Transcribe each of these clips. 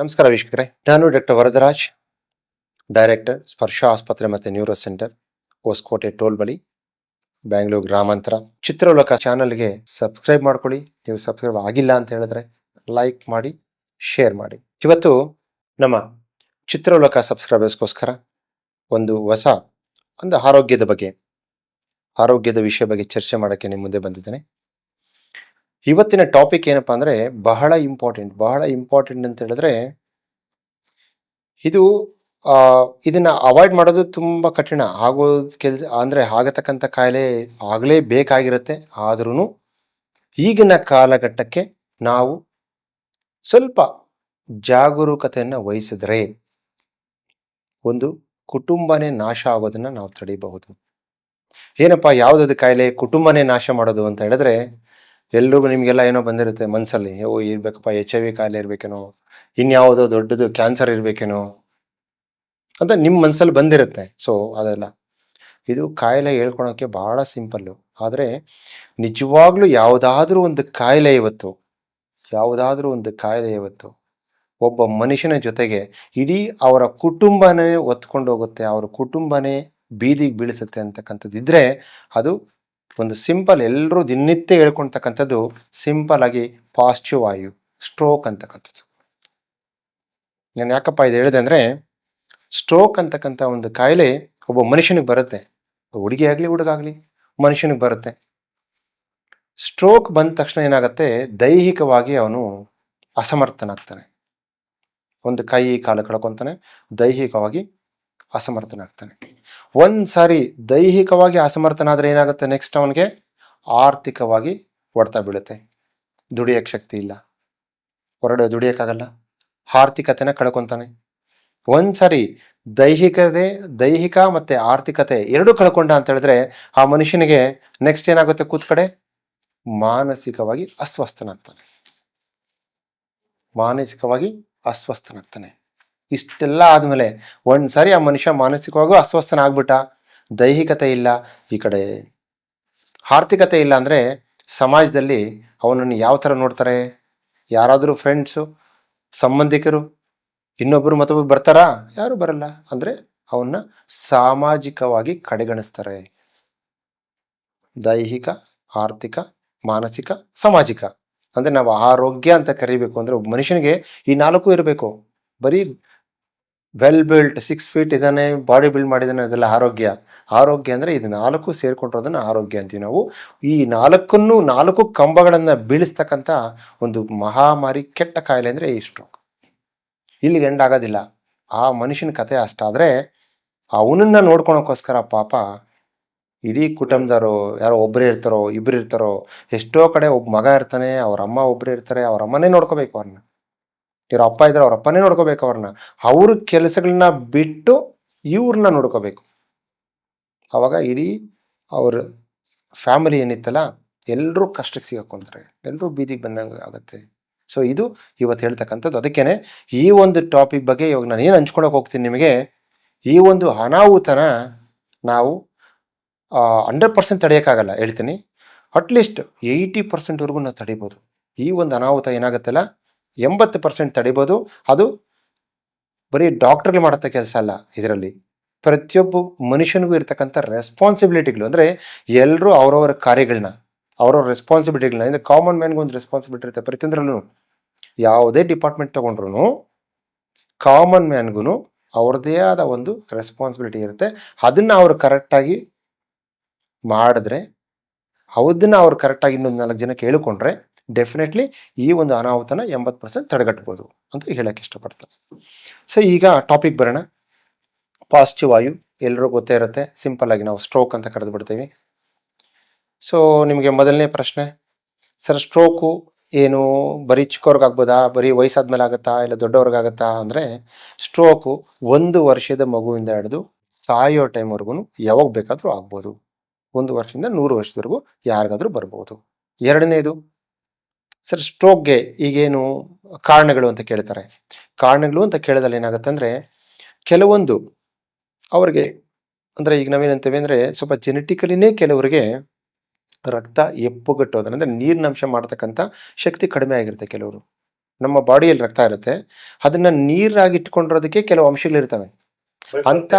ನಮಸ್ಕಾರ ವೀಕ್ಷಕರೇ, ನಾನು ಡಾಕ್ಟರ್ ವರದರಾಜ್, ಡೈರೆಕ್ಟರ್ ಸ್ಪರ್ಶ ಆಸ್ಪತ್ರೆ ಮತ್ತು ನ್ಯೂರೋ ಸೆಂಟರ್, ಹೊಸಕೋಟೆ ಟೋಲ್ ಬಳಿ, ಬ್ಯಾಂಗ್ಳೂರು ಗ್ರಾಮಾಂತರ. ಚಿತ್ರಲೋಕ ಚಾನಲ್ಗೆ ಸಬ್ಸ್ಕ್ರೈಬ್ ಮಾಡ್ಕೊಳ್ಳಿ. ನೀವು ಸಬ್ಸ್ಕ್ರೈಬ್ ಆಗಿಲ್ಲ ಅಂತ ಹೇಳಿದ್ರೆ ಲೈಕ್ ಮಾಡಿ, ಶೇರ್ ಮಾಡಿ. ಇವತ್ತು ನಮ್ಮ ಚಿತ್ರಲೋಕ ಸಬ್ಸ್ಕ್ರೈಬರ್ಸ್ಗೋಸ್ಕರ ಒಂದು ಹೊಸ, ಒಂದು ಆರೋಗ್ಯದ ಬಗ್ಗೆ, ಆರೋಗ್ಯದ ವಿಷಯ ಬಗ್ಗೆ ಚರ್ಚೆ ಮಾಡೋಕ್ಕೆ ನಿಮ್ಮ ಮುಂದೆ ಬಂದಿದ್ದೇನೆ. ಇವತ್ತಿನ ಟಾಪಿಕ್ ಏನಪ್ಪ ಅಂದರೆ ಬಹಳ ಇಂಪಾರ್ಟೆಂಟ್ ಬಹಳ ಇಂಪಾರ್ಟೆಂಟ್ ಅಂತ ಹೇಳಿದ್ರೆ ಇದು ಇದನ್ನು ಅವಾಯ್ಡ್ ಮಾಡೋದು ತುಂಬಾ ಕಠಿಣ. ಆಗೋ ಕೆಲಸ, ಅಂದ್ರೆ ಆಗತಕ್ಕಂಥ ಕಾಯಿಲೆ ಆಗಲೇ ಬೇಕಾಗಿರುತ್ತೆ. ಆದ್ರೂ ಈಗಿನ ಕಾಲಘಟ್ಟಕ್ಕೆ ನಾವು ಸ್ವಲ್ಪ ಜಾಗರೂಕತೆಯನ್ನು ವಹಿಸಿದ್ರೆ ಒಂದು ಕುಟುಂಬನೇ ನಾಶ ಆಗೋದನ್ನ ನಾವು ತಡೆಯಬಹುದು ಏನಪ್ಪಾ, ಯಾವ್ದದು ಕಾಯಿಲೆ ಕುಟುಂಬನೇ ನಾಶ ಮಾಡೋದು ಅಂತ ಹೇಳಿದ್ರೆ ಎಲ್ರಿಗೂ ನಿಮಗೆಲ್ಲ ಏನೋ ಬಂದಿರುತ್ತೆ ಮನಸ್ಸಲ್ಲಿ ಓ, ಇರ್ಬೇಕಪ್ಪ ಎಚ್ ಐ ವಿ ಕಾಯಿಲೆ ಇರ್ಬೇಕೇನೋ, ಇನ್ಯಾವುದೋ ದೊಡ್ಡದು ಕ್ಯಾನ್ಸರ್ ಇರ್ಬೇಕೇನೋ ಅಂತ ನಿಮ್ಮ ಮನಸ್ಸಲ್ಲಿ ಬಂದಿರುತ್ತೆ. ಸೊ ಅದೆಲ್ಲ. ಇದು ಕಾಯಿಲೆ ಹೇಳ್ಕೊಳೋಕ್ಕೆ ಬಹಳ ಸಿಂಪಲ್ಲು. ಆದರೆ ನಿಜವಾಗ್ಲೂ ಯಾವುದಾದ್ರೂ ಒಂದು ಕಾಯಿಲೆ ಇವತ್ತು, ಯಾವುದಾದ್ರೂ ಒಂದು ಕಾಯಿಲೆ ಇವತ್ತು ಒಬ್ಬ ಮನುಷ್ಯನ ಜೊತೆಗೆ ಇಡೀ ಅವರ ಕುಟುಂಬನೇ ಒತ್ಕೊಂಡು ಹೋಗುತ್ತೆ, ಅವರ ಕುಟುಂಬನೇ ಬೀದಿಗೆ ಬೀಳಿಸುತ್ತೆ ಅಂತಕ್ಕಂಥದ್ದಿದ್ರೆ ಅದು ಒಂದು ಸಿಂಪಲ್ ಎಲ್ಲರೂ ದಿನನಿತ್ಯ ಹೇಳ್ಕೊಳ್ತಕ್ಕಂಥದ್ದು ಸಿಂಪಲ್ ಆಗಿ ಪಾಶ್ಚು ವಾಯು, ಸ್ಟ್ರೋಕ್ ಅಂತಕ್ಕಂಥದ್ದು. ನಾನು ಯಾಕಪ್ಪ ಇದು ಹೇಳಿದೆ ಅಂದರೆ, ಸ್ಟ್ರೋಕ್ ಅಂತಕ್ಕಂಥ ಒಂದು ಕಾಯಿಲೆ ಒಬ್ಬ ಮನುಷ್ಯನಿಗೆ ಬರುತ್ತೆ. ಹುಡುಗಿ ಆಗಲಿ ಹುಡುಗಾಗಲಿ ಮನುಷ್ಯನಿಗೆ ಬರುತ್ತೆ. ಸ್ಟ್ರೋಕ್ ಬಂದ ತಕ್ಷಣ ಏನಾಗುತ್ತೆ, ದೈಹಿಕವಾಗಿ ಅವನು ಅಸಮರ್ಥನಾಗ್ತಾನೆ. ಒಂದು ಕೈ, ಕಾಲು ಕಳ್ಕೊತಾನೆ, ದೈಹಿಕವಾಗಿ ಅಸಮರ್ಥನಾಗ್ತಾನೆ. ಒಂದು ಸಾರಿ ದೈಹಿಕವಾಗಿ ಅಸಮರ್ಥನಾದರೆ ಏನಾಗುತ್ತೆ ನೆಕ್ಸ್ಟ್ ಅವನಿಗೆ? ಆರ್ಥಿಕವಾಗಿ ಹೊಡ್ತಾ ಬೀಳುತ್ತೆ. ದುಡಿಯಕ್ಕೆ ಶಕ್ತಿ ಇಲ್ಲ. ಹೊರಡೆ ದುಡಿಯೋಕ್ಕಾಗಲ್ಲ. ಆರ್ಥಿಕತೆನ ಕಳ್ಕೊತಾನೆ. ಒಂದ್ಸರಿ ದೈಹಿಕತೆ, ದೈಹಿಕ ಮತ್ತೆ ಆರ್ಥಿಕತೆ ಎರಡು ಕಳ್ಕೊಂಡ ಅಂತ ಹೇಳಿದ್ರೆ ಆ ಮನುಷ್ಯನಿಗೆ ನೆಕ್ಸ್ಟ್ ಏನಾಗುತ್ತೆ ಕೂತ್ ಕಡೆ ಮಾನಸಿಕವಾಗಿ ಅಸ್ವಸ್ಥನಾಗ್ತಾನೆ. ಮಾನಸಿಕವಾಗಿ ಅಸ್ವಸ್ಥನಾಗ್ತಾನೆ. ಇಷ್ಟೆಲ್ಲ ಆದ್ಮೇಲೆ ಒಂದ್ಸರಿ ಆ ಮನುಷ್ಯ ಮಾನಸಿಕವಾಗೂ ಅಸ್ವಸ್ಥನ ಆಗ್ಬಿಟ್ಟ ದೈಹಿಕತೆ ಇಲ್ಲ, ಈ ಕಡೆ ಆರ್ಥಿಕತೆ ಇಲ್ಲ ಅಂದ್ರೆ ಸಮಾಜದಲ್ಲಿ ಅವನನ್ನು ಯಾವ ಥರ ನೋಡ್ತಾರೆ? ಯಾರಾದರೂ ಫ್ರೆಂಡ್ಸು ಸಂಬಂಧಿಕರು ಇನ್ನೊಬ್ಬರು ಮತ್ತೊಬ್ಬರು ಬರ್ತಾರಾ? ಯಾರು ಬರಲ್ಲ. ಅಂದ್ರೆ ಅವನ್ನ ಸಾಮಾಜಿಕವಾಗಿ ಕಡೆಗಣಿಸ್ತಾರೆ. ದೈಹಿಕ, ಆರ್ಥಿಕ, ಮಾನಸಿಕ, ಸಾಮಾಜಿಕ. ಅಂದ್ರೆ ನಾವು ಆರೋಗ್ಯ ಅಂತ ಕರಿಬೇಕು ಅಂದ್ರೆ ಒಬ್ಬ ಮನುಷ್ಯನಿಗೆ ಈ ನಾಲ್ಕು ಇರಬೇಕು. ಬರೀ ವೆಲ್ ಬಿಲ್ಟ್ ಸಿಕ್ಸ್ ಫೀಟ್ ಇದಾನೆ ಬಾಡಿ ಬಿಲ್ಡ್ ಮಾಡಿದಾನೆ ಅದೆಲ್ಲ ಆರೋಗ್ಯ. ಆರೋಗ್ಯ ಅಂದ್ರೆ ಇದು ನಾಲ್ಕು ಸೇರ್ಕೊಂಡಿರೋದನ್ನ ಆರೋಗ್ಯ ಅಂತೀವಿ ನಾವು. ಈ ನಾಲ್ಕನ್ನು, ನಾಲ್ಕು ಕಂಬಗಳನ್ನು ಬೀಳಿಸ್ತಕ್ಕಂಥ ಒಂದು ಮಹಾಮಾರಿ, ಕೆಟ್ಟ ಕಾಯಿಲೆ ಅಂದ್ರೆ ಈ ಸ್ಟ್ರೋಕ್ ಇಲ್ಲಿಗೆ ಎಂಡ್ ಆಗೋದಿಲ್ಲ. ಆ ಮನುಷ್ಯನ ಕತೆ ಅಷ್ಟಾದ್ರೆ ಅವನನ್ನ ನೋಡ್ಕೊಳಕ್ಕೋಸ್ಕರ ಪಾಪ ಇಡೀ ಕುಟುಂಬದವರು ಯಾರೋ ಒಬ್ಬರೇ ಇರ್ತಾರೋ ಇಬ್ಬರು ಇರ್ತಾರೋ, ಎಷ್ಟೋ ಕಡೆ ಒಬ್ಬ ಮಗ ಇರ್ತಾನೆ, ಅವ್ರ ಅಮ್ಮ ಒಬ್ಬರೇ ಇರ್ತಾರೆ, ಅವ್ರ ಅಮ್ಮನೇ ನೋಡ್ಕೋಬೇಕು ಅವ್ರನ್ನ. ಇವ್ರ ಅಪ್ಪ ಇದ್ರೆ ಅವ್ರ ಅಪ್ಪನೇ ನೋಡ್ಕೋಬೇಕು ಅವ್ರನ್ನ. ಅವ್ರ ಕೆಲಸಗಳನ್ನ ಬಿಟ್ಟು ಇವ್ರನ್ನ ನೋಡ್ಕೋಬೇಕು. ಅವಾಗ ಇಡೀ ಅವ್ರ ಫ್ಯಾಮಿಲಿ ಏನಿತ್ತಲ್ಲ ಎಲ್ಲರೂ ಕಷ್ಟಕ್ಕೆ ಸಿಗಾಕೊಂತಾರೆ ಎಲ್ಲರೂ ಬೀದಿಗೆ ಬಂದಂಗೆ ಆಗುತ್ತೆ. ಸೊ ಇದು ಇವತ್ತು ಹೇಳ್ತಕ್ಕಂಥದ್ದು. ಅದಕ್ಕೇನೆ ಈ ಒಂದು ಟಾಪಿಕ್ ಬಗ್ಗೆ ಇವಾಗ ನಾನು ಏನು ಹಂಚ್ಕೊಳಕ್ಕೆ ಹೋಗ್ತೀನಿ ನಿಮಗೆ, ಈ ಒಂದು ಅನಾಹುತನ ನಾವು ಹಂಡ್ರೆಡ್ ಪರ್ಸೆಂಟ್ ತಡೆಯೋಕ್ಕಾಗಲ್ಲ, ಹೇಳ್ತೀನಿ. ಅಟ್ಲೀಸ್ಟ್ ಏಯ್ಟಿ ಪರ್ಸೆಂಟ್ವರೆಗೂ ನಾವು ತಡಿಬೋದು. ಈ ಒಂದು ಅನಾಹುತ ಏನಾಗುತ್ತಲ್ಲ ಎಂಬತ್ತು ಪರ್ಸೆಂಟ್ ತಡಿಬೋದು. ಅದು ಬರೀ ಡಾಕ್ಟರ್ಗೆ ಮಾಡತ್ತ ಕೆಲಸ ಅಲ್ಲ ಇದರಲ್ಲಿ. ಪ್ರತಿಯೊಬ್ಬ ಮನುಷ್ಯನಿಗೂ ಇರ್ತಕ್ಕಂಥ ರೆಸ್ಪಾನ್ಸಿಬಿಲಿಟಿಗಳು ಅಂದರೆ ಎಲ್ಲರೂ ಅವರವರ ಕಾರ್ಯಗಳನ್ನ ಅವರವ್ರ ರೆಸ್ಪಾನ್ಸಿಬಿಲಿಟಿಗಳನ್ನ ಇಂದ ಕಾಮನ್ ಮ್ಯಾನ್ಗೂ ಒಂದು ರೆಸ್ಪಾನ್ಸಿಬಿಲಿಟಿ ಇರುತ್ತೆ ಪ್ರತಿಯೊಂದರಲ್ಲೂ. ಯಾವುದೇ ಡಿಪಾರ್ಟ್ಮೆಂಟ್ ತೊಗೊಂಡ್ರು ಕಾಮನ್ ಮ್ಯಾನ್ಗೂ ಅವ್ರದ್ದೇ ಆದ ಒಂದು ರೆಸ್ಪಾನ್ಸಿಬಿಲಿಟಿ ಇರುತ್ತೆ. ಅದನ್ನು ಅವರು ಕರೆಕ್ಟಾಗಿ ಮಾಡಿದ್ರೆ ಅದನ್ನ ಅವ್ರು ಕರೆಕ್ಟಾಗಿ ಇನ್ನೊಂದು ನಾಲ್ಕು ಜನಕ್ಕೆ ಹೇಳ್ಕೊಂಡ್ರೆ ಡೆಫಿನೆಟ್ಲಿ ಈ ಒಂದು ಅನಾಹುತನ ಎಂಬತ್ತು ಪರ್ಸೆಂಟ್ ತಡೆಗಟ್ಬೋದು ಅಂತ ಹೇಳಕ್ಕೆ ಇಷ್ಟಪಡ್ತಾರೆ ಸೊ ಈಗ ಟಾಪಿಕ್ ಬರೋಣ. ಪಾಸಿಟಿವ್ ವಾಯು ಎಲ್ಲರೂ ಗೊತ್ತೇ ಇರುತ್ತೆ. ಸಿಂಪಲ್ ಆಗಿ ನಾವು ಸ್ಟ್ರೋಕ್ ಅಂತ ಕರೆದು ಬಿಡ್ತೀವಿ. ಸೊ ನಿಮಗೆ ಮೊದಲನೇ ಪ್ರಶ್ನೆ. ಸರ್ ಸ್ಟ್ರೋಕು ಏನು ಬರೀ ಚಿಕ್ಕವ್ರಿಗಾಗ್ಬೋದಾ ಬರೀ ವಯಸ್ಸಾದ್ಮೇಲೆ ಆಗುತ್ತಾ? ಇಲ್ಲ ದೊಡ್ಡವ್ರಿಗಾಗತ್ತಾ? ಅಂದರೆ ಸ್ಟ್ರೋಕು ಒಂದು ವರ್ಷದ ಮಗುವಿಂದ ಹಿಡಿದು ಸಾಯೋ ಟೈಮ್ವರೆಗೂ ಯಾವಾಗ ಬೇಕಾದರೂ ಆಗ್ಬೋದು. ಒಂದು ವರ್ಷದಿಂದ ನೂರು ವರ್ಷದವರೆಗೂ ಯಾರಿಗಾದರೂ ಬರ್ಬೋದು. ಎರಡನೇದು ಸರ್ ಸ್ಟ್ರೋಕ್ಗೆ ಈಗೇನು ಕಾರಣಗಳು ಅಂತ ಕೇಳ್ತಾರೆ. ಕಾರಣಗಳು ಅಂತ ಕೇಳಿದಲ್ಲಿ ಏನಾಗುತ್ತೆ ಅಂದರೆ ಕೆಲವೊಂದು ಅವ್ರಿಗೆ ಅಂದರೆ ಈಗ ನಾವೇನಂತೇವೆ ಅಂದರೆ ಸ್ವಲ್ಪ ಜೆನೆಟಿಕಲಿನೇ ಕೆಲವರಿಗೆ ರಕ್ತ ಎಪ್ಪುಗಟ್ಟೋದ್ರೆ ಅಂದರೆ ನೀರಿನಂಶ ಮಾಡ್ತಕ್ಕಂಥ ಶಕ್ತಿ ಕಡಿಮೆ ಆಗಿರುತ್ತೆ ಕೆಲವರು. ನಮ್ಮ ಬಾಡಿಯಲ್ಲಿ ರಕ್ತ ಇರುತ್ತೆ. ಅದನ್ನು ನೀರಾಗಿ ಇಟ್ಕೊಂಡಿರೋದಕ್ಕೆ ಕೆಲವು ಅಂಶಗಳಿರ್ತವೆ ಅಂತ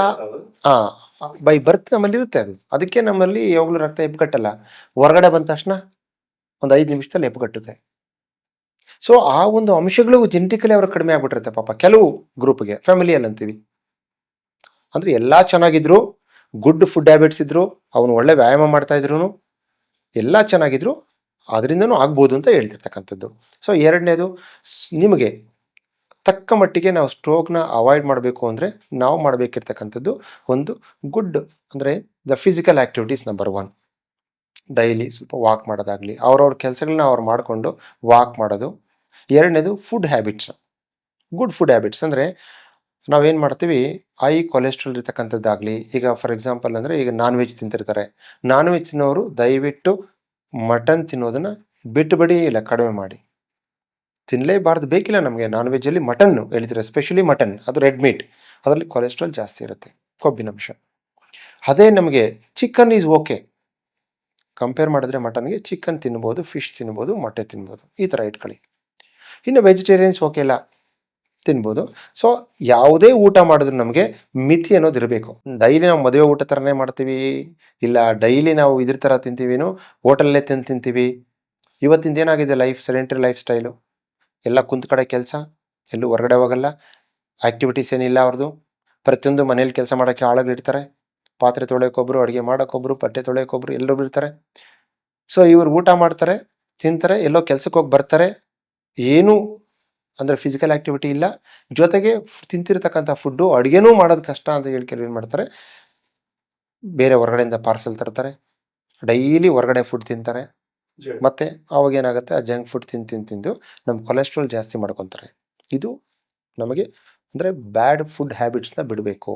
ಆ ಬೈ ಬರ್ತ್ ನಮ್ಮಲ್ಲಿ ಇರುತ್ತೆ ಅದು. ಅದಕ್ಕೆ ನಮ್ಮಲ್ಲಿ ಯಾವಾಗಲೂ ರಕ್ತ ಎಪ್ಪುಗಟ್ಟಲ್ಲ. ಹೊರಗಡೆ ಬಂದ ತಕ್ಷಣ ಒಂದು ಐದು ನಿಮಿಷದಲ್ಲಿ ಎಪ್ಪುಗಟ್ಟುತ್ತೆ. ಸೊ ಆ ಒಂದು ಅಂಶಗಳು ಜೆನೆಟಿಕಲಿ ಅವ್ರಿಗೆ ಕಡಿಮೆ ಆಗ್ಬಿಟ್ಟಿರುತ್ತೆ ಪಾಪ. ಕೆಲವು ಗ್ರೂಪ್ಗೆ ಫ್ಯಾಮಿಲಿಯಲ್ಲಿ ಅಂತೀವಿ. ಅಂದ್ರೆ ಎಲ್ಲ ಚೆನ್ನಾಗಿದ್ರು ಗುಡ್ ಫುಡ್ ಹ್ಯಾಬಿಟ್ಸ್ ಇದ್ರು, ಅವನು ಒಳ್ಳೆ ವ್ಯಾಯಾಮ ಮಾಡ್ತಾ ಇದ್ರು ಎಲ್ಲ ಚೆನ್ನಾಗಿದ್ರು ಅದರಿಂದನು ಆಗ್ಬೋದು ಅಂತ ಹೇಳ್ತಿರ್ತಕ್ಕಂಥದ್ದು. ಸೊ ಎರಡನೇದು, ನಿಮಗೆ ತಕ್ಕ ಮಟ್ಟಿಗೆ ನಾವು ಸ್ಟ್ರೋಕ್ನ ಅವಾಯ್ಡ್ ಮಾಡಬೇಕು ಅಂದರೆ ನಾವು ಮಾಡಬೇಕಿರ್ತಕ್ಕಂಥದ್ದು ಒಂದು ಗುಡ್ ಅಂದರೆ the physical activities number one daily ಸ್ವಲ್ಪ ವಾಕ್ ಮಾಡೋದಾಗಲಿ, ಅವ್ರವ್ರ ಕೆಲಸಗಳನ್ನ ಅವ್ರು ಮಾಡಿಕೊಂಡು ವಾಕ್ ಮಾಡೋದು. ಎರಡನೇದು food habits good food habits ಅಂದರೆ ನಾವೇನು ಮಾಡ್ತೀವಿ ಐ ಕೊಲೆಸ್ಟ್ರಾಲ್ ಇರ್ತಕ್ಕಂಥದ್ದಾಗಲಿ, ಈಗ ಫಾರ್ ಎಕ್ಸಾಂಪಲ್ ಅಂದರೆ ಈಗ ನಾನ್ ವೆಜ್ ತಿಂತಿರ್ತಾರೆ. ನಾನ್ ವೆಜ್ ತಿನ್ನೋರು ದಯವಿಟ್ಟು ಮಟನ್ ತಿನ್ನೋದನ್ನ ಬಿಟ್ಟುಬಿಡಿ ಇಲ್ಲ, ಕಡಿಮೆ ಮಾಡಿ. ತಿನ್ನಲೇಬಾರ್ದು ಬೇಕಿಲ್ಲ ನಮಗೆ. ನಾನ್ ವೆಜ್ಜಲ್ಲಿ ಮಟನ್ನು ಹೇಳ್ತೀರ ಸ್ಪೆಷಲಿ ಮಟನ್ ಅದು ರೆಡ್ ಮೀಟ್ ಅದರಲ್ಲಿ ಕೊಲೆಸ್ಟ್ರಾಲ್ ಜಾಸ್ತಿ ಇರುತ್ತೆ ಕೊಬ್ಬಿನಂಶ ಅದೇ ನಮಗೆ ಚಿಕನ್ ಈಸ್ ಓಕೆ ಕಂಪೇರ್ ಮಾಡಿದ್ರೆ ಮಟನ್ಗೆ ಚಿಕನ್ ತಿನ್ಬೋದು ಫಿಶ್ ತಿನ್ಬೋದು, ಮೊಟ್ಟೆ ತಿನ್ಬೋದು, ಈ ಥರ ಇಟ್ಕೊಳ್ಳಿ. ಇನ್ನು ವೆಜಿಟೇರಿಯನ್ಸ್ ಓಕೆ ಇಲ್ಲ ತಿನ್ಬೋದು. ಸೊ ಯಾವುದೇ ಊಟ ಮಾಡಿದ್ರು ನಮಗೆ ಮಿತಿ ಅನ್ನೋದು ಇರಬೇಕು. ಡೈಲಿ ನಾವು ಮದುವೆ ಊಟ ಥರನೇ ಮಾಡ್ತೀವಿ, ಇಲ್ಲ ಡೈಲಿ ನಾವು ಇದ್ರ ಥರ ತಿಂತೀವಿನೋ ಹೋಟೆಲ್ಲೇ ತಿಂದು ತಿಂತೀವಿ. ಇವತ್ತಿಂದ ಏನಾಗಿದೆ ಲೈಫ್ ಸೆಡೆಂಟ್ರಿ ಲೈಫ್ ಸ್ಟೈಲು ಎಲ್ಲ ಕುಂತ ಕಡೆ ಕೆಲಸ, ಎಲ್ಲೂ ಹೊರಗಡೆ ಹೋಗಲ್ಲ ಆ್ಯಕ್ಟಿವಿಟೀಸ್ ಏನಿಲ್ಲ ಅವ್ರದ್ದು ಪ್ರತಿಯೊಂದು ಮನೇಲಿ ಕೆಲಸ ಮಾಡೋಕ್ಕೆ ಆಳುಗಳಿರ್ತಾರೆ. ಪಾತ್ರೆ ತೊಳೆಯೋಕೊಬ್ರು ಅಡುಗೆ ಮಾಡೋಕ್ಕೊಬ್ರು ಬಟ್ಟೆ ತೊಳೆಯೋಕೊಬ್ರು ಎಲ್ಲರೂ ಇರ್ತಾರೆ. ಸೊ ಇವರು ಊಟ ಮಾಡ್ತಾರೆ ತಿಂತಾರೆ ಎಲ್ಲೋ ಕೆಲ್ಸಕ್ಕೆ ಹೋಗಿ ಬರ್ತಾರೆ. ಏನೂ ಅಂದರೆ ಫಿಸಿಕಲ್ ಆ್ಯಕ್ಟಿವಿಟಿ ಇಲ್ಲ. ಜೊತೆಗೆ ತಿಂತಿರ್ತಕ್ಕಂಥ ಫುಡ್ಡು ಅಡುಗೆನೂ ಮಾಡೋದು ಕಷ್ಟ ಅಂತ ಹೇಳಿ ಕೆಲವು ಏನು ಮಾಡ್ತಾರೆ ಬೇರೆ ಹೊರಗಡೆಯಿಂದ ಪಾರ್ಸೆಲ್ ತರ್ತಾರೆ. ಡೈಲಿ ಹೊರಗಡೆ ಫುಡ್ ತಿಂತಾರೆ. ಮತ್ತೆ ಅವಾಗ ಏನಾಗುತ್ತೆ ಆ ಜಂಕ್ ಫುಡ್ ತಿಂದು ತಿಂದು ತಿಂದು ನಮ್ಮ ಕೊಲೆಸ್ಟ್ರಾಲ್ ಜಾಸ್ತಿ ಮಾಡ್ಕೊತಾರೆ. ಇದು ನಮಗೆ ಅಂದರೆ ಬ್ಯಾಡ್ ಫುಡ್ ಹ್ಯಾಬಿಟ್ಸ್ನ ಬಿಡಬೇಕು.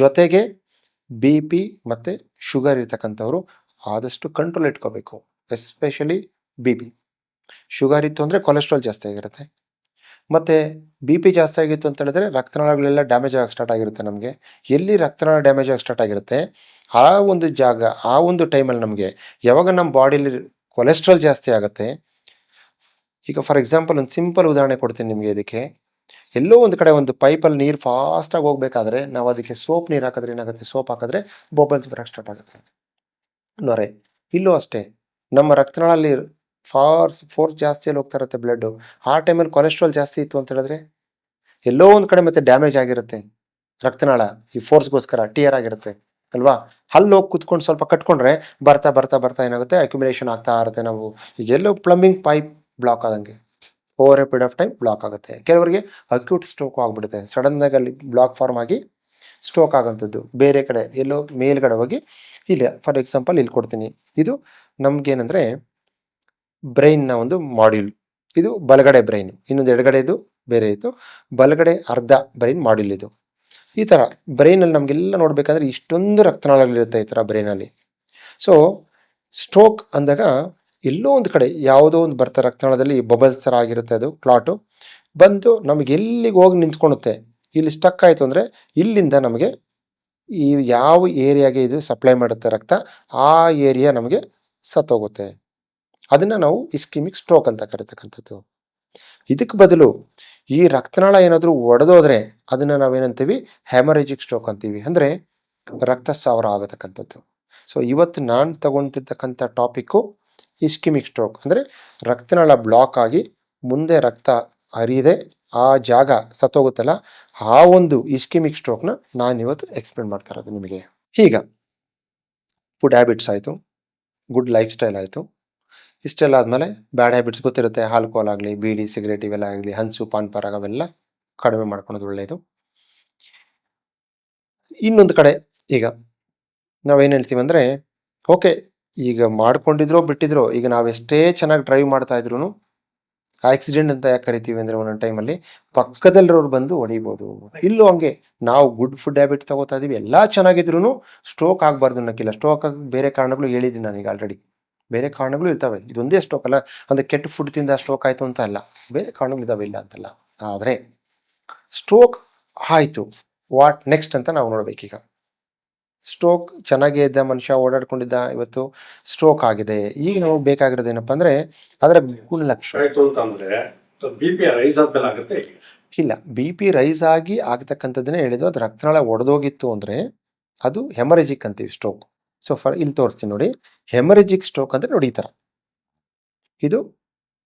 ಜೊತೆಗೆ ಬಿ ಪಿ ಮತ್ತು ಶುಗರ್ ಇರ್ತಕ್ಕಂಥವ್ರು ಆದಷ್ಟು ಕಂಟ್ರೋಲ್ ಇಟ್ಕೋಬೇಕು ಎಸ್ಪೆಷಲಿ ಬಿ ಪಿ ಶುಗರ್ ಇತ್ತು ಅಂದರೆ ಕೊಲೆಸ್ಟ್ರಾಲ್ ಜಾಸ್ತಿ ಆಗಿರುತ್ತೆ. ಮತ್ತು ಬಿ ಪಿ ಜಾಸ್ತಿ ಆಗಿತ್ತು ಅಂತ ಹೇಳಿದ್ರೆ ರಕ್ತನಾಳಗಳೆಲ್ಲ ಡ್ಯಾಮೇಜ್ ಆಗಕ್ಕೆ ಸ್ಟಾರ್ಟ್ ಆಗಿರುತ್ತೆ ನಮಗೆ. ಎಲ್ಲಿ ರಕ್ತನಾಳ ಡ್ಯಾಮೇಜ್ ಆಗಕ್ಕೆ ಸ್ಟಾರ್ಟ್ ಆಗಿರುತ್ತೆ? ಆ ಒಂದು ಜಾಗ, ಆ ಒಂದು ಟೈಮಲ್ಲಿ ನಮಗೆ ಯಾವಾಗ ನಮ್ಮ ಬಾಡಿಲಿ ಕೊಲೆಸ್ಟ್ರಾಲ್ ಜಾಸ್ತಿ ಆಗುತ್ತೆ? ಈಗ ಫಾರ್ ಎಕ್ಸಾಂಪಲ್ ಒಂದು ಸಿಂಪಲ್ ಉದಾಹರಣೆ ಕೊಡ್ತೀನಿ ನಿಮಗೆ ಇದಕ್ಕೆ. ಎಲ್ಲೋ ಒಂದು ಕಡೆ ಒಂದು ಪೈಪಲ್ಲಿ ನೀರು ಫಾಸ್ಟಾಗಿ ಹೋಗ್ಬೇಕಾದ್ರೆ ನಾವು ಅದಕ್ಕೆ ಸೋಪ್ ನೀರು ಹಾಕಿದ್ರೆ ಏನಾಗುತ್ತೆ? ಸೋಪ್ ಹಾಕಿದ್ರೆ ಬೊಬಲ್ಸ್ ಬರೋಕ್ಕೆ ಸ್ಟಾರ್ಟ್ ಆಗುತ್ತೆ. ನೊರೆ ಇಲ್ಲೂ ಅಷ್ಟೇ, ನಮ್ಮ ರಕ್ತನಾಳಲ್ಲಿ ಫಾರ್ಸ್ ಫೋರ್ಸ್ ಜಾಸ್ತಿಯಲ್ಲಿ ಹೋಗ್ತಾ ಇರುತ್ತೆ ಬ್ಲಡ್ಡು ಆ ಟೈಮಲ್ಲಿ ಕೊಲೆಸ್ಟ್ರಾಲ್ ಜಾಸ್ತಿ ಇತ್ತು ಅಂತ ಹೇಳಿದ್ರೆ ಎಲ್ಲೋ ಒಂದು ಕಡೆ ಮತ್ತೆ ಡ್ಯಾಮೇಜ್ ಆಗಿರುತ್ತೆ ರಕ್ತನಾಳ, ಈ ಫೋರ್ಸ್ಗೋಸ್ಕರ ಟಿಯರ್ ಆಗಿರುತ್ತೆ, ಅಲ್ವಾ? ಅಲ್ಲಿ ಹೋಗಿ ಕುತ್ಕೊಂಡು ಸ್ವಲ್ಪ ಕಟ್ಕೊಂಡ್ರೆ ಬರ್ತಾ ಬರ್ತಾ ಬರ್ತಾ ಏನಾಗುತ್ತೆ? ಅಕ್ಯುಮಿಲೇಷನ್ ಆಗ್ತಾ ಇರುತ್ತೆ ನಾವು. ಈಗ ಎಲ್ಲೋ ಪ್ಲಂಬಿಂಗ್ ಪೈಪ್ ಬ್ಲಾಕ್ ಆದಂಗೆ. Over a period of time block ಆಗುತ್ತೆ. ಕೆಲವರಿಗೆ ಅಕ್ಯೂಟ್ ಸ್ಟ್ರೋಕ್ ಆಗಿಬಿಡುತ್ತೆ. ಸಡನ್ನಾಗಿ ಅಲ್ಲಿ ಬ್ಲಾಕ್ ಫಾರ್ಮ್ ಆಗಿ ಸ್ಟ್ರೋಕ್ ಆಗೋಂಥದ್ದು ಬೇರೆ ಕಡೆ, ಎಲ್ಲೋ ಮೇಲ್ಗಡೆ ಹೋಗಿ ಇಲ್ಲ ಫಾರ್ ಎಕ್ಸಾಂಪಲ್ ಇಲ್ಲಿ ಕೊಡ್ತೀನಿ. ಇದು ನಮ್ಗೇನಂದ್ರೆ ಬ್ರೈನ್ನ ಒಂದು ಮಾಡ್ಯೂಲ್ ಇದು ಬಲಗಡೆ ಬ್ರೈನ್ ಇನ್ನೊಂದು ಎಡಗಡೆದು ಬೇರೆ ಇತ್ತು ಬಲಗಡೆ ಅರ್ಧ ಬ್ರೈನ್ ಮಾಡ್ಯೂಲ್ ಇದು. ಈ ಥರ ಬ್ರೈನಲ್ಲಿ ನಮಗೆಲ್ಲ ನೋಡಬೇಕಂದ್ರೆ ಇಷ್ಟೊಂದು ರಕ್ತನಾಳಗಳಿರುತ್ತೆ ಈ ಥರ ಬ್ರೈನಲ್ಲಿ ಸೊ ಸ್ಟ್ರೋಕ್ ಅಂದಾಗ ಎಲ್ಲೋ ಒಂದು ಕಡೆ ಯಾವುದೋ ಒಂದು ಬರ್ತಾ ರಕ್ತನಾಳದಲ್ಲಿ ಬಬಲ್ಸ್ ಥರ ಆಗಿರುತ್ತೆ ಅದು ಕ್ಲಾಟು ಬಂದು ನಮಗೆ ಎಲ್ಲಿಗೆ ಹೋಗಿ ನಿಂತ್ಕೊಳುತ್ತೆ ಇಲ್ಲಿ ಸ್ಟಕ್ ಆಯಿತು ಅಂದರೆ ಇಲ್ಲಿಂದ ನಮಗೆ ಈ ಯಾವ ಏರಿಯಾಗೆ ಇದು ಸಪ್ಲೈ ಮಾಡುತ್ತೆ ರಕ್ತ, ಆ ಏರಿಯಾ ನಮಗೆ ಸತ್ತೋಗುತ್ತೆ. ಅದನ್ನು ನಾವು ಇಸ್ಕಿಮಿಕ್ ಸ್ಟ್ರೋಕ್ ಅಂತ ಕರಿತಕ್ಕಂಥದ್ದು. ಇದಕ್ಕೆ ಬದಲು ಈ ರಕ್ತನಾಳ ಏನಾದರೂ ಒಡೆದೋದ್ರೆ ಅದನ್ನು ನಾವೇನಂತೀವಿ? ಹ್ಯಾಮರೇಜಿಕ್ ಸ್ಟ್ರೋಕ್ ಅಂತೀವಿ. ಅಂದರೆ ರಕ್ತಸ್ರಾವರ ಆಗತಕ್ಕಂಥದ್ದು. ಸೊ ಇವತ್ತು ನಾನು ತಗೊಂತಿರ್ತಕ್ಕಂಥ ಟಾಪಿಕ್ಕು ಇಸ್ಕಿಮಿಕ್ ಸ್ಟ್ರೋಕ್ ಅಂದರೆ ರಕ್ತನಾಳ ಬ್ಲಾಕ್ ಆಗಿ ಮುಂದೆ ರಕ್ತ ಹರಿಯದೆ ಆ ಜಾಗ ಸತ್ತೋಗುತ್ತಲ್ಲ, ಆ ಒಂದು ಇಸ್ಕಿಮಿಕ್ ಸ್ಟ್ರೋಕ್ನ ನಾನು ಇವತ್ತು ಎಕ್ಸ್ಪ್ಲೇನ್ ಮಾಡ್ತಾ ಇರೋದು ನಿಮಗೆ. ಈಗ ಫುಡ್ ಹ್ಯಾಬಿಟ್ಸ್ ಆಯಿತು ಗುಡ್ ಲೈಫ್ ಸ್ಟೈಲ್ ಆಯಿತು. ಇಷ್ಟೆಲ್ಲ ಆದಮೇಲೆ ಬ್ಯಾಡ್ ಹ್ಯಾಬಿಟ್ಸ್ ಗೊತ್ತಿರುತ್ತೆ ಆಲ್ಕೋಹಾಲ್ ಆಗಲಿ, ಬೀಡಿ ಸಿಗರೇಟ್ ಇವೆಲ್ಲ ಆಗಲಿ, ಹಂಚು ಪಾನ್ ಪರಾಗ ಅವೆಲ್ಲ ಕಡಿಮೆ ಮಾಡ್ಕೊಳೋದು ಒಳ್ಳೆಯದು ಇನ್ನೊಂದು ಕಡೆ, ಈಗ ನಾವೇನು ಹೇಳ್ತೀವಿ ಅಂದರೆ ಓಕೆ ಈಗ ಮಾಡ್ಕೊಂಡಿದ್ರೋ ಬಿಟ್ಟಿದ್ರೋ, ಈಗ ನಾವೆಷ್ಟೇ ಚೆನ್ನಾಗಿ ಡ್ರೈವ್ ಮಾಡ್ತಾ ಇದ್ರು ಆಕ್ಸಿಡೆಂಟ್ ಅಂತ ಯಾಕೆ ಕರಿತೀವಿ ಅಂದರೆ ಒಂದೊಂದು ಟೈಮಲ್ಲಿ ಪಕ್ಕದಲ್ಲಿರೋರು ಬಂದು ಹೊಡಿಬೋದು. ಇಲ್ಲೂ ಹಂಗೆ ನಾವು ಗುಡ್ ಫುಡ್ ಹ್ಯಾಬಿಟ್ ತಗೋತಾ ಇದೀವಿ, ಎಲ್ಲ ಚೆನ್ನಾಗಿದ್ರು ಸ್ಟ್ರೋಕ್ ಆಗಬಾರ್ದು ಅನ್ನೋಕ್ಕಿಲ್ಲ. ಸ್ಟ್ರೋಕ್ ಬೇರೆ ಕಾರಣಗಳು ಹೇಳಿದ್ದೀನಿ ನಾನೀಗ ಆಲ್ರೆಡಿ ಬೇರೆ ಕಾರಣಗಳು ಇರ್ತವೆ. ಇದೊಂದೇ ಸ್ಟ್ರೋಕ್ ಅಲ್ಲ, ಅಂದರೆ ಕೆಟ್ಟ ಫುಡ್ ತಿಂದ ಸ್ಟ್ರೋಕ್ ಆಯಿತು ಅಂತ ಅಲ್ಲ. ಬೇರೆ ಕಾರಣಗಳು ಇದಾವೆ ಇಲ್ಲ ಅಂತಲ್ಲ. ಆದರೆ ಸ್ಟ್ರೋಕ್ ಆಯಿತು. ವಾಟ್ ನೆಕ್ಸ್ಟ್ ಅಂತ ನಾವು ನೋಡ್ಬೇಕೀಗ. ಸ್ಟ್ರೋಕ್ ಚೆನ್ನಾಗೇ ಇದ್ದ ಮನುಷ್ಯ ಓಡಾಡ್ಕೊಂಡಿದ್ದ ಇವತ್ತು ಸ್ಟ್ರೋಕ್ ಆಗಿದೆ. ಈಗ ನಮಗೆ ಬೇಕಾಗಿರೋದು ಏನಪ್ಪ ಅಂದ್ರೆ ಅದರ ಗುಣಲಕ್ಷಣ. ಆಯ್ತು ಅಂತಂದ್ರೆ ಬಿ ಪಿ ರೈಸ್ ಆದ್ಮೇಲೆ ಆಗುತ್ತೆ ಇಲ್ಲ ಬಿ ಪಿ ರೈಸ್ ಆಗಿ ಆಗ್ತಕ್ಕಂಥದ್ದನ್ನೇ ಹೇಳಿದ್ದು ಅದು ರಕ್ತನಾಳ ಒಡೆದೋಗಿತ್ತು ಅಂದ್ರೆ ಅದು ಹೆಮರೇಜಿಕ್ ಅಂತೀವಿ ಸ್ಟ್ರೋಕ್. ಸೊ ಫಾರ್ ಇಲ್ಲಿ ತೋರಿಸ್ತೀನಿ ನೋಡಿ. ಹೆಮರೇಜಿಕ್ ಸ್ಟ್ರೋಕ್ ಅಂದ್ರೆ ನೋಡಿ ಈ ತರ. ಇದು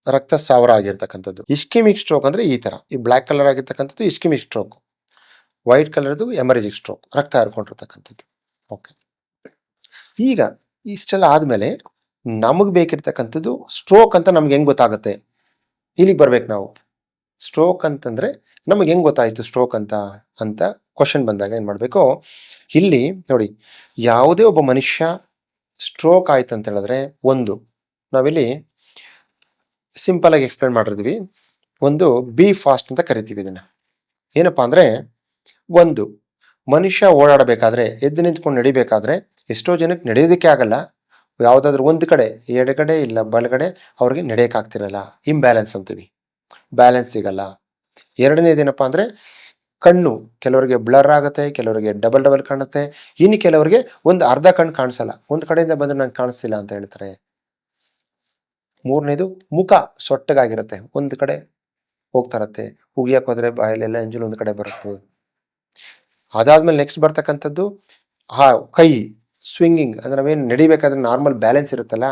ರಕ್ತ ಸಾವಿರ ಆಗಿರ್ತಕ್ಕಂಥದ್ದು. ಇಸ್ಕಿಮಿಕ್ ಸ್ಟ್ರೋಕ್ ಅಂದ್ರೆ ಈ ತರ. ಈ ಬ್ಲ್ಯಾಕ್ ಕಲರ್ ಆಗಿರ್ತಕ್ಕಂಥದ್ದು ಇಸ್ಕಿಮಿಕ್ ಸ್ಟ್ರೋಕ್. ವೈಟ್ ಕಲರ್ದು ಎಮರೇಜಿಕ್ ಸ್ಟ್ರೋಕ್ ರಕ್ತ ಹರ್ಕೊಂಡಿರ್ತಕ್ಕಂಥದ್ದು. ಓಕೆ. ಈಗ ಇಷ್ಟೆಲ್ಲ ಆದಮೇಲೆ ನಮಗೆ ಬೇಕಿರ್ತಕ್ಕಂಥದ್ದು ಸ್ಟ್ರೋಕ್ ಅಂತ ನಮ್ಗೆ ಹೆಂಗೆ ಗೊತ್ತಾಗುತ್ತೆ? ಇಲ್ಲಿಗೆ ಬರ್ಬೇಕು ನಾವು. ಸ್ಟ್ರೋಕ್ ಅಂತಂದ್ರೆ ನಮಗೆ ಹೆಂಗ್ ಗೊತ್ತಾಯಿತು ಸ್ಟ್ರೋಕ್ ಅಂತ ಅಂತ ಕ್ವಶನ್ ಬಂದಾಗ ಏನು ಮಾಡಬೇಕು? ಇಲ್ಲಿ ನೋಡಿ, ಯಾವುದೇ ಒಬ್ಬ ಮನುಷ್ಯ ಸ್ಟ್ರೋಕ್ ಆಯ್ತು ಅಂತ ಹೇಳಿದ್ರೆ ಒಂದು, ನಾವಿಲ್ಲಿ ಸಿಂಪಲ್ ಆಗಿ ಎಕ್ಸ್ಪ್ಲೇನ್ ಮಾಡಿರ್ತೀವಿ. ಒಂದು ಬಿ ಫಾಸ್ಟ್ ಅಂತ ಕರಿತೀವಿ ಇದನ್ನ. ಏನಪ್ಪಾ ಅಂದ್ರೆ ಒಂದು ಮನುಷ್ಯ ಓಡಾಡಬೇಕಾದ್ರೆ, ಎದ್ದು ನಿಂತ್ಕೊಂಡು ನಡಿಬೇಕಾದ್ರೆ ಎಷ್ಟೋ ಜನಕ್ಕೆ ನಡೆಯೋದಕ್ಕೆ ಆಗಲ್ಲ. ಯಾವುದಾದ್ರೂ ಒಂದು ಕಡೆ ಎಡಗಡೆ ಇಲ್ಲ ಬಲಗಡೆ ಅವ್ರಿಗೆ ನಡೆಯೋಕ್ಕಾಗ್ತಿರಲ್ಲ ಇಂಬ್ಯಾಲೆನ್ಸ್ ಅಂತೀವಿ. ಬ್ಯಾಲೆನ್ಸ್ ಸಿಗಲ್ಲ. ಎರಡನೇದೇನಪ್ಪ ಅಂದರೆ ಕಣ್ಣು ಕೆಲವರಿಗೆ ಬ್ಲರ್ ಆಗುತ್ತೆ, ಕೆಲವರಿಗೆ ಡಬಲ್ ಡಬಲ್ ಕಾಣುತ್ತೆ. ಇನ್ನು ಕೆಲವರಿಗೆ ಒಂದು ಅರ್ಧ ಕಣ್ಣು ಕಾಣಿಸಲ್ಲ. ಒಂದು ಕಡೆಯಿಂದ ಬಂದ್ರೆ ನಂಗೆ ಕಾಣಿಸ್ತಿಲ್ಲ ಅಂತ ಹೇಳ್ತಾರೆ. ಮೂರನೇದು ಮುಖ ಸೊಟ್ಟಗಾಗಿರುತ್ತೆ. ಒಂದು ಕಡೆ ಹೋಗ್ತಾ ಇರತ್ತೆ. ಹೋದ್ರೆ ಬಾಯಲ್ಲೆಲ್ಲ ಎಂಜಲ್ ಒಂದು ಕಡೆ ಬರುತ್ತೆ. ಅದಾದ್ಮೇಲೆ ನೆಕ್ಸ್ಟ್ ಬರ್ತಕ್ಕಂಥದ್ದು, ಆ ಕೈ ಸ್ವಿಂಗಿಂಗ್ ಅಂದ್ರೆ ನಾವೇನು ನಡಿಬೇಕಾದ್ರೆ ನಾರ್ಮಲ್ ಬ್ಯಾಲೆನ್ಸ್ ಇರುತ್ತಲ್ಲ,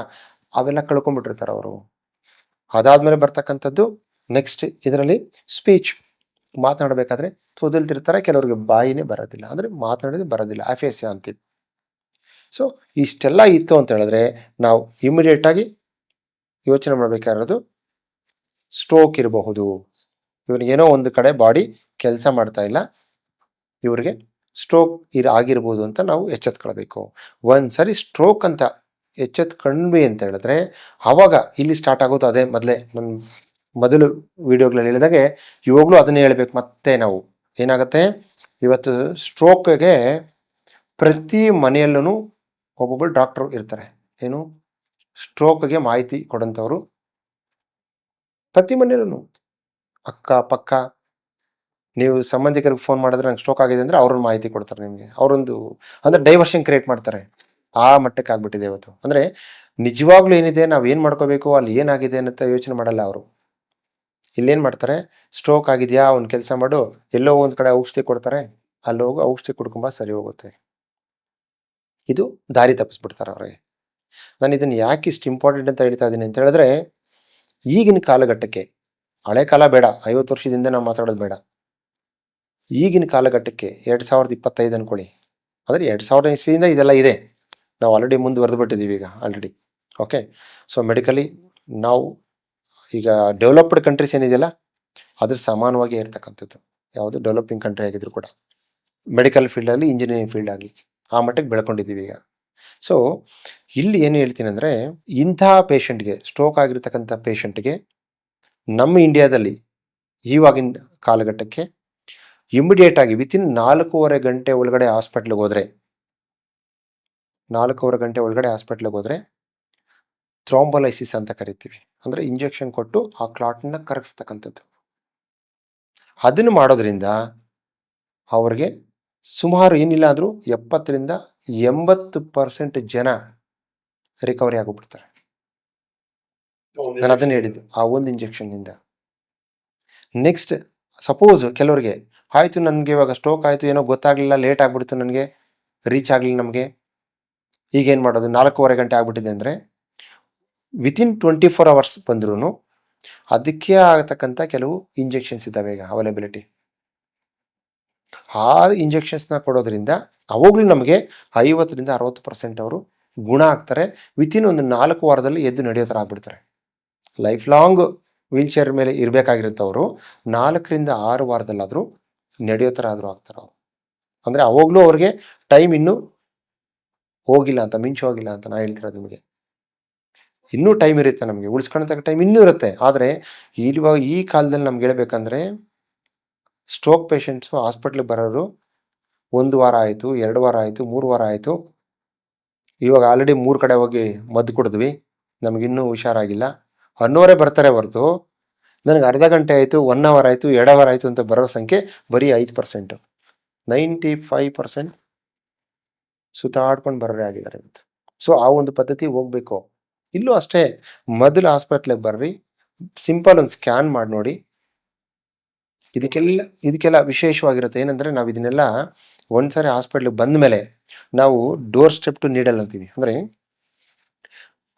ಅವೆಲ್ಲ ಕಳ್ಕೊಂಡ್ಬಿಟ್ಟಿರ್ತಾರೆ ಅವರು. ಅದಾದ್ಮೇಲೆ ಬರ್ತಕ್ಕಂಥದ್ದು ನೆಕ್ಸ್ಟ್ ಇದರಲ್ಲಿ ಸ್ಪೀಚ್ ಮಾತನಾಡಬೇಕಾದ್ರೆ ತೊದಲ್ತಿರ್ತಾರೆ, ಕೆಲವರಿಗೆ ಬಾಯಿನೇ ಬರೋದಿಲ್ಲ. ಅಂದ್ರೆ ಮಾತನಾಡೋದು ಬರೋದಿಲ್ಲ, ಅಫೇಸ್ಯ ಅಂತೀವಿ. ಸೊ ಇಷ್ಟೆಲ್ಲ ಇತ್ತು ಅಂತ ಹೇಳಿದ್ರೆ, ನಾವು ಇಮಿಡಿಯೇಟ್ ಆಗಿ ಯೋಚನೆ ಮಾಡಬೇಕಾಗಿರೋದು ಸ್ಟ್ರೋಕ್ ಇರಬಹುದು. ಇವ್ರಿಗೇನೋ ಒಂದು ಕಡೆ ಬಾಡಿ ಕೆಲಸ ಮಾಡ್ತಾ ಇಲ್ಲ ಇವ್ರಿಗೆ ಸ್ಟ್ರೋಕ್ ಇರ, ಆಗಿರ್ಬೋದು ಅಂತ ನಾವು ಎಚ್ಚೆತ್ಕೊಳ್ಬೇಕು. ಒಂದ್ಸರಿ ಸ್ಟ್ರೋಕ್ ಅಂತ ಎಚ್ಚೆತ್ಕೊಂಡ್ವಿ ಅಂತ ಹೇಳಿದ್ರೆ ಆವಾಗ ಇಲ್ಲಿ ಸ್ಟಾರ್ಟ್ ಆಗೋದು ಅದೇ ಮೊದಲೇ ನನ್ನ ಮೊದಲು ವಿಡಿಯೋಗಳಲ್ಲಿ ಹೇಳಿದಾಗೆ, ಇವಾಗಲೂ ಅದನ್ನೇ ಹೇಳಬೇಕು ಮತ್ತೆ ನಾವು. ಏನಾಗುತ್ತೆ? ಇವತ್ತು ಸ್ಟ್ರೋಕ್ಗೆ ಪ್ರತಿ ಮನೆಯಲ್ಲೂ ಒಬ್ಬೊಬ್ಬರು ಡಾಕ್ಟ್ರು ಇರ್ತಾರೆ. ಏನು? ಸ್ಟ್ರೋಕ್ಗೆ ಮಾಹಿತಿ ಕೊಡಂಥವ್ರು ಪ್ರತಿ ಮನೆಯಲ್ಲೂ ಅಕ್ಕ ಪಕ್ಕ ನೀವು ಸಂಬಂಧಿಕರಿಗೆ ಫೋನ್ ಮಾಡಿದ್ರೆ ನಂಗೆ ಸ್ಟ್ರೋಕ್ ಆಗಿದೆ ಅಂದ್ರೆ ಅವ್ರನ್ನ ಮಾಹಿತಿ ಕೊಡ್ತಾರೆ ನಿಮಗೆ. ಅವರೊಂದು, ಅಂದ್ರೆ ಡೈವರ್ಷನ್ ಕ್ರಿಯೇಟ್ ಮಾಡ್ತಾರೆ. ಆ ಮಟ್ಟಕ್ಕೆ ಆಗ್ಬಿಟ್ಟಿದೆ ಇವತ್ತು. ಅಂದ್ರೆ ನಿಜವಾಗ್ಲೂ ಏನಿದೆ, ನಾವು ಏನು ಮಾಡ್ಕೋಬೇಕು, ಅಲ್ಲಿ ಏನಾಗಿದೆ ಅಂತ ಯೋಚನೆ ಮಾಡಲ್ಲ ಅವರು. ಇಲ್ಲೇನು ಮಾಡ್ತಾರೆ ಸ್ಟ್ರೋಕ್ ಆಗಿದೆಯಾ, ಅವ್ನ ಕೆಲಸ ಮಾಡು, ಎಲ್ಲೋ ಒಂದು ಕಡೆ ಔಷಧಿ ಕೊಡ್ತಾರೆ, ಅಲ್ಲಿ ಹೋಗಿ, ಔಷಧಿ ಕುಡ್ಕೊಂಬ, ಸರಿ ಹೋಗುತ್ತೆ. ಇದು ದಾರಿ ತಪ್ಪಿಸ್ಬಿಡ್ತಾರೆ ಅವ್ರಿಗೆ. ನಾನು ಇದನ್ನು ಯಾಕೆ ಇಷ್ಟು ಇಂಪಾರ್ಟೆಂಟ್ ಅಂತ ಹೇಳ್ತಾ ಇದ್ದೀನಿ ಅಂತ ಹೇಳಿದ್ರೆ, ಈಗಿನ ಕಾಲಘಟ್ಟಕ್ಕೆ, ಹಳೆ ಕಾಲ ಬೇಡ, ಐವತ್ತು ವರ್ಷದಿಂದ ನಾವು ಮಾತಾಡೋದು ಬೇಡ. ಈಗಿನ ಕಾಲಘಟ್ಟಕ್ಕೆ ಎರಡು ಸಾವಿರದ ಇಪ್ಪತ್ತೈದು ಅನ್ಕೊಳ್ಳಿ. ಅಂದರೆ ಎರಡು ಸಾವಿರದ ಇಸ್ವಿಯಿಂದ ಇದೆಲ್ಲ ಇದೆ. ನಾವು ಆಲ್ರೆಡಿ ಮುಂದುವರೆದು ಬಿಟ್ಟಿದ್ದೀವಿ ಈಗ ಆಲ್ರೆಡಿ ಓಕೆ ಸೊ ಮೆಡಿಕಲಿ ನಾವು ಈಗ ಡೆವಲಪ್ಡ್ ಕಂಟ್ರೀಸ್ ಏನಿದೆಯಲ್ಲ, ಅದ್ರ ಸಮಾನವಾಗಿ ಇರ್ತಕ್ಕಂಥದ್ದು. ಯಾವುದು? ಡೆವಲಪಿಂಗ್ ಕಂಟ್ರಿ ಆಗಿದ್ರು ಕೂಡ. ಮೆಡಿಕಲ್ ಫೀಲ್ಡಲ್ಲಿ ಇಂಜಿನಿಯರಿಂಗ್ ಫೀಲ್ಡ್ ಆಗಲಿ, ಆ ಮಟ್ಟಕ್ಕೆ ಬೆಳ್ಕೊಂಡಿದ್ದೀವಿ ಈಗ. ಸೊ ಇಲ್ಲಿ ಏನು ಹೇಳ್ತೀನಿ ಅಂದರೆ, ಇಂಥ ಪೇಷಂಟ್ಗೆ ಸ್ಟ್ರೋಕ್ ಆಗಿರ್ತಕ್ಕಂಥ ಪೇಷಂಟ್ಗೆ ನಮ್ಮ ಇಂಡಿಯಾದಲ್ಲಿ ಈವಾಗಿನ ಕಾಲಘಟ್ಟಕ್ಕೆ ಇಮಿಡಿಯೇಟ್ ಆಗಿ ವಿತಿನ್ ನಾಲ್ಕೂವರೆ ಗಂಟೆ ಒಳಗಡೆ ಹಾಸ್ಪಿಟ್ಲಿಗೆ ಹೋದ್ರೆ ನಾಲ್ಕೂವರೆ ಗಂಟೆ ಒಳಗಡೆ ಹಾಸ್ಪಿಟ್ಲಿಗೆ ಹೋದ್ರೆ ಥ್ರೋಂಬೊಲೈಸಿಸ್ ಅಂತ ಕರಿತೀವಿ. ಅಂದ್ರೆ ಇಂಜೆಕ್ಷನ್ ಕೊಟ್ಟು ಆ ಕ್ಲಾಟ್ನ ಕರಗಿಸ್ತಕ್ಕಂಥದ್ದು. ಅದನ್ನು ಮಾಡೋದ್ರಿಂದ ಅವ್ರಿಗೆ ಸುಮಾರು ಏನಿಲ್ಲ ಆದರೂ ಎಪ್ಪತ್ತರಿಂದ ಎಂಬತ್ತು ಪರ್ಸೆಂಟ್ ಜನ ರಿಕವರಿ ಆಗೋಗ್ಬಿಡ್ತಾರೆ. ನಾನು ಅದನ್ನು ಹೇಳಿದ್ದು ಆ ಒಂದು ಇಂಜೆಕ್ಷನ್ನಿಂದ ನೆಕ್ಸ್ಟ್ ಸಪೋಸ್ ಕೆಲವರಿಗೆ ಆಯ್ತು ನನಗೆ ಇವಾಗ ಸ್ಟೋಕ್ ಆಯಿತು, ಏನೋ ಗೊತ್ತಾಗಲಿಲ್ಲ ಲೇಟ್ ಆಗಿಬಿಡ್ತು, ನನಗೆ ರೀಚ್ ಆಗಲಿಲ್ಲ ನಮಗೆ. ಈಗೇನು ಮಾಡೋದು? ನಾಲ್ಕೂವರೆ ಗಂಟೆ ಆಗಿಬಿಟ್ಟಿದೆ ಅಂದರೆ ವಿತಿನ್ ಟ್ವೆಂಟಿ ಫೋರ್ ಅವರ್ಸ್ ಬಂದ್ರೂ ಅದಕ್ಕೆ ಆಗತಕ್ಕಂಥ ಕೆಲವು ಇಂಜೆಕ್ಷನ್ಸ್ ಇದ್ದಾವೆ ಈಗ ಅವೈಲಬಿಲಿಟಿ ಆ ಇಂಜೆಕ್ಷನ್ಸ್ನ ಕೊಡೋದ್ರಿಂದ ಅವಾಗಲೂ ನಮಗೆ ಐವತ್ತರಿಂದ ಅರವತ್ತು ಪರ್ಸೆಂಟ್ ಅವರು ಗುಣ ಆಗ್ತಾರೆ. ವಿತಿನ್ ಒಂದು ನಾಲ್ಕು ವಾರದಲ್ಲಿ ಎದ್ದು ನಡೆಯೋ ಥರ ಆಗ್ಬಿಡ್ತಾರೆ. ಲೈಫ್ ಲಾಂಗ್ ವೀಲ್ ಚೇರ್ ಮೇಲೆ ಇರಬೇಕಾಗಿರುತ್ತವರು ನಾಲ್ಕರಿಂದ ಆರು ವಾರದಲ್ಲಾದರೂ ನಡೆಯೋ ಥರ ಆದರೂ ಆಗ್ತಾರೆ ಅವರು. ಅಂದರೆ ಅವಾಗಲೂ ಅವ್ರಿಗೆ ಟೈಮ್ ಇನ್ನೂ ಹೋಗಿಲ್ಲ ಅಂತ, ಮಿಂಚು ಹೋಗಿಲ್ಲ ಅಂತ ನಾ ಹೇಳ್ತಿರೋದು ನಿಮಗೆ. ಇನ್ನೂ ಟೈಮ್ ಇರುತ್ತೆ ನಮಗೆ ಉಳಿಸ್ಕೊಳ್ತಕ್ಕ ಟೈಮ್ ಇನ್ನೂ ಇರುತ್ತೆ. ಆದರೆ ಇವಾಗ ಈ ಕಾಲದಲ್ಲಿ ನಮ್ಗೆ ಹೇಳ್ಬೇಕಂದ್ರೆ ಸ್ಟ್ರೋಕ್ ಪೇಷಂಟ್ಸು ಹಾಸ್ಪಿಟ್ಲಿಗೆ ಬರೋರು ಒಂದು ವಾರ ಆಯಿತು, ಎರಡು ವಾರ ಆಯಿತು, ಮೂರು ವಾರ ಆಯಿತು. ಇವಾಗ ಆಲ್ರೆಡಿ ಮೂರು ಕಡೆ ಹೋಗಿ ಮದ್ದು ಕುಡಿದ್ವಿ. ನಮಗಿನ್ನೂ ಹುಷಾರಾಗಿಲ್ಲ. ಅನ್ನೋರೇ ಬರ್ತಾರೆ ಹೊರತು. ನನಗೆ ಅರ್ಧ ಗಂಟೆ ಆಯಿತು ಒನ್ ಅವರ್ ಆಯಿತು, ಎರಡು ಅವರ್ ಆಯಿತು ಅಂತ ಬರೋ ಸಂಖ್ಯೆ ಬರೀ ಐದು ಪರ್ಸೆಂಟು ನೈಂಟಿ ಫೈವ್ ಪರ್ಸೆಂಟ್ ಸುತ್ತಾಡ್ಕೊಂಡು ಬರೋರೇ ಆಗಿದ್ದಾರೆ ಇವತ್ತು. ಸೊ ಆ ಒಂದು ಪದ್ಧತಿ ಹೋಗ್ಬೇಕು. ಇಲ್ಲೂ ಅಷ್ಟೇ, ಮೊದಲು ಹಾಸ್ಪಿಟ್ಲಿಗೆ ಬರ್ರಿ ಸಿಂಪಲ್ ಒಂದು ಸ್ಕ್ಯಾನ್ ಮಾಡಿ ನೋಡಿ. ಇದಕ್ಕೆಲ್ಲ ಇದಕ್ಕೆಲ್ಲ ವಿಶೇಷವಾಗಿರುತ್ತೆ ಏನಂದರೆ ನಾವು ಇದನ್ನೆಲ್ಲ ಒಂದ್ಸರಿ ಹಾಸ್ಪಿಟ್ಲಿಗೆ ಬಂದ ಮೇಲೆ ನಾವು ಡೋರ್ ಸ್ಟೆಪ್ ಟು ನೀಡಲ್ ಅಂತೀವಿ. ಅಂದ್ರೆ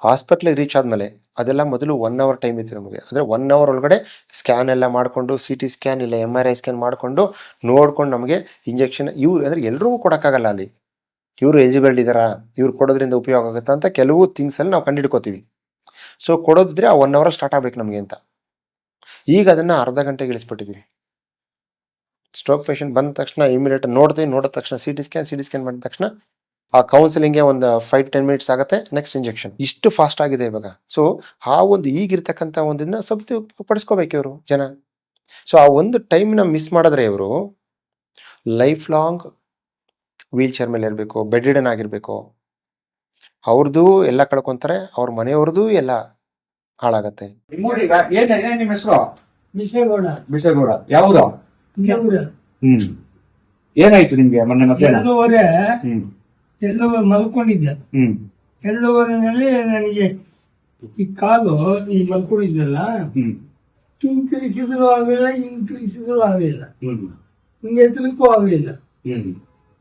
ಹಾಸ್ಪಿಟ್ಲಿಗೆ ರೀಚ್ ಆದಮೇಲೆ ಅದೆಲ್ಲ ಮೊದಲು ಒನ್ ಅವರ್ ಟೈಮ್ ಇತ್ತು ನಮಗೆ. ಅಂದರೆ ಒನ್ ಅವರ್ ಒಳಗಡೆ ಸ್ಕ್ಯಾನ್ ಎಲ್ಲ ಮಾಡಿಕೊಂಡು ಸಿ ಟಿ ಸ್ಕ್ಯಾನ್ ಇಲ್ಲ ಎಂ ಆರ್ ಐ ಸ್ಕ್ಯಾನ್ ಮಾಡಿಕೊಂಡು ನೋಡ್ಕೊಂಡು ನಮಗೆ ಇಂಜೆಕ್ಷನ್ ಇವ್ರು ಅಂದರೆ ಎಲ್ರಿಗೂ ಕೊಡೋಕ್ಕಾಗಲ್ಲ ಅಲ್ಲಿ. ಇವರು ಎಲಿಜಿಬಲ್ ಇದ್ದಾರಾ? ಇವ್ರು ಕೊಡೋದ್ರಿಂದ ಉಪಯೋಗ ಆಗುತ್ತಾ ಅಂತ ಕೆಲವು ಥಿಂಗ್ಸ್ ಅಲ್ಲಿ ನಾವು ಕಂಡುಹಿಡ್ಕೋತೀವಿ. ಸೊ ಕೊಡೋದಿದ್ರೆ ಆ ಒನ್ ಅವರ್ ಸ್ಟಾರ್ಟ್ ಆಗಬೇಕು ನಮಗೆ ಅಂತ. ಈಗ ಅದನ್ನು ಅರ್ಧ ಗಂಟೆಗೆ ಇಳಿಸ್ಬಿಟ್ಟಿದ್ದೀವಿ ಸ್ಟ್ರೋಕ್ ಪೇಷಂಟ್ ಬಂದ ತಕ್ಷಣ ಇಮಿಡಿಯೇಟ್ ನೋಡ್ತೀವಿ ನೋಡಿದ ತಕ್ಷಣ C T scan C T scan ಮಾಡಿದ ತಕ್ಷಣ ಆ ಕೌನ್ಸಿಲಿಂಗ್ಗೆ ಒಂದು ಫೈವ್ ಟೆನ್ ಮಿನಿಟ್ಸ್ ಆಗುತ್ತೆ ನೆಕ್ಸ್ಟ್ ಇಂಜೆಕ್ಷನ್ ಇಷ್ಟು ಫಾಸ್ಟ್ ಆಗಿದೆ ಇವಾಗ. ಸೊ ಆ ಒಂದು ಈಗಿರ್ತಕ್ಕಂಥ ಒಂದನ್ನ ಸ್ವಲ್ಪ ಪಡಿಸ್ಕೋಬೇಕು ಇವರು ಜನ. ಸೊ ಆ ಒಂದು ಟೈಮ್ನ ಮಿಸ್ ಮಾಡಿದ್ರೆ ಇವರು ಲೈಫ್ ಲಾಂಗ್ ವೀಲ್ ಚೇರ್ ಮೇಲೆ ಇರಬೇಕು ಬೆಡ್ ರಿಡನ್ ಆಗಿರ್ಬೇಕು. ಅವ್ರದ್ದು ಎಲ್ಲ ಕಳ್ಕೊಂತಾರೆ ಅವ್ರ ಮನೆಯವ್ರದ್ದು ಎಲ್ಲ ಹಾಳಾಗತ್ತೆ. ನಿಮ್ಮ ಹೆಸರು? ಬಿಸೇಗೌಡ ಯಾವ್ದು? ಹ್ಮ್. ಏನಾಯ್ತು ನಿಮ್ಗೆ ಮೊನ್ನೆ ಮಧ್ಯಾಹ್ನ? ಎರಡೂವರೆ ಮಲ್ಕೊಂಡಿದ್ದೆ. ಹ್ಮ್. ಎರಡೂವರೆನಲ್ಲಿ ನನಗೆ ಈ ಕಾಲು ಈ ಮಲ್ಕೊಂಡಿದ್ದಲ್ಲ ಹ್ಮ್. ಹಿಂತಿರಿಸಿದ್ರು ಆಗಲಿಲ್ಲ ಹಿಂತಿರಿಸಿದ್ರು ಆಗಲಿಲ್ಲ. ಹ್ಮ್. ಹಿಂಗೆ ಎತ್ತಲಿಕ್ಕೂ ಆಗಲಿಲ್ಲ.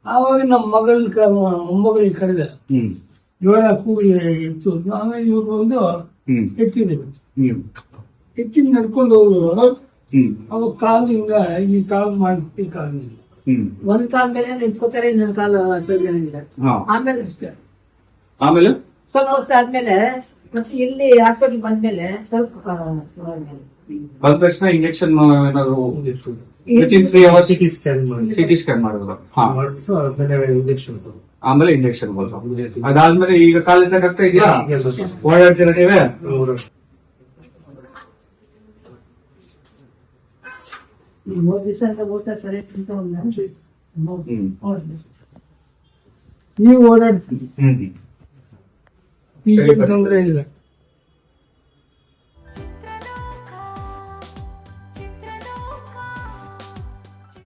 ಆವಾಗ ನಮ್ಮ ಮಗಳ ಮೊಮ್ಮಗಳಿಗೆ ಕರೆದ ಹ್ಮ್. ಜೋರ ಕೂಗಿ ಎತ್ತು ಆಮೇಲೆ ಇವ್ರು ಬಂದು ಎತ್ತಿದ್ರು. ಎತ್ತಿ ನಡ್ಕೊಂಡು ಹ್ಮ್. ಅವಾಗ ಕಾಲು ಹಿಂಗ ಈ ಕಾಲು ಮಾಡಿ ಹ್ಮ್ ಒಂದ್ ಕಾಲ ಮೇಲೆ ನಿಂತ್ಕೋತಾರೆ ಇನ್ನೊಂದ್ ಕಾಲ ಆಮೇಲೆ ಅಷ್ಟೇ. ಆಮೇಲೆ? ಸ್ವಲ್ಪ ಹೊತ್ತು ಆದ್ಮೇಲೆ ಮತ್ತೆ ಇಲ್ಲಿ ಹಾಸ್ಪಿಟಲ್ ಬಂದ್ಮೇಲೆ ಸ್ವಲ್ಪ ಬಂದ ತಕ್ಷಣ ಇಂಜೆಕ್ಷನ್ ಏನಾದ್ರು ಸಿಟಿ ಸ್ಕ್ಯಾನ್ ಮಾಡಿ ಸಿಟಿ ಸ್ಕ್ಯಾನ್ ಮಾಡಿದ್ರು. ಹಾ. ಮಾಡ್ಬಿಟ್ಟು ಆಮೇಲೆ ಇಂಜೆಕ್ಷನ್ ಆಮೇಲೆ ಇಂಜೆಕ್ಷನ್ ಅದಾದ್ಮೇಲೆ ಈಗ ಕಾಲಿಂದ ಆಗ್ತಾ ಇದೆಯಾ ಓಡಾಡ್ತೀರಾ ನೀವೇ ಮೂರ್ ದಿವಸ ಅಂತ ಊಟ ಸರಿ ತಿಂತ ಹ್ಮ್ ನೀವು ಓಡಾಡ್ತೀವಿ ಹ್ಮ್ ಈಗ ತೊಂದ್ರೆ ಇಲ್ಲ